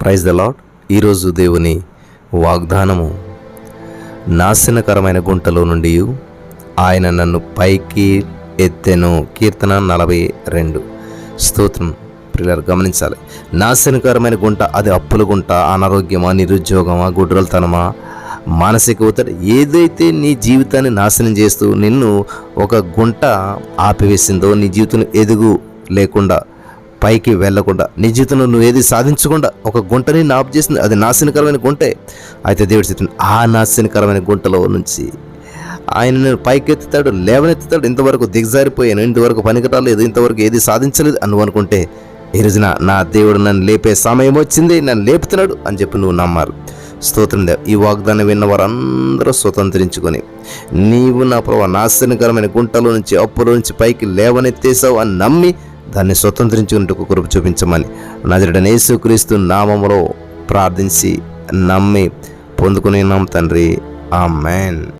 Praise the lord ఈరోజు దేవుని వాగ్దానము నాశనకరమైన గుంటలో నుండి ఆయన నన్ను పైకి ఎత్తెను. కీర్తన నలభై రెండు. స్తోత్రం పిల్లలు గమనించాలి. నాశనకరమైన గుంట అది అప్పుల గుంట అనారోగ్యమా నిరుద్యోగమా గుడ్రలతనమా మానసిక ఒత్తిడి ఏదైతే నీ జీవితాన్ని నాశనం చేస్తూ నిన్ను ఒక గుంట ఆపివేసిందో నీ జీవితం ఎదుగు లేకుండా పైకి వెళ్ళకుండా నీ జీవితంలో నువ్వు ఏది సాధించకుండా ఒక గుంటని నాపు చేసింది అది నాశనకరమైన గుంటే. అయితే దేవుడు చెప్తుంది ఆ నాశనకరమైన గుంటలో నుంచి ఆయన నేను పైకెత్తుతాడు లేవనెత్తుతాడు ఇంతవరకు దిగజారిపోయాను ఇంతవరకు పనికిరాలేదు ఇంతవరకు ఏది సాధించలేదు అని అనుకుంటే ఈ రోజున నా దేవుడు నన్ను లేపే సమయం వచ్చింది నన్ను లేపుతున్నాడు అని చెప్పి నువ్వు నమ్మాలి. స్తోత్రం దేవ్ ఈ వాగ్దానం విన్న వారందరూ స్వతంత్రించుకొని నీవు నా ప్రభావ నాశనకరమైన గుంటలో నుంచి అప్పుల నుంచి పైకి లేవనెత్తేసావు అని నమ్మి దాన్ని స్వతంత్రించుకున్నట్టు కృప చూపించమని నజరడని యేసుక్రీస్తు నామములో ప్రార్థించి నమ్మి పొందుకుని తండ్రి. ఆ మ్యాన్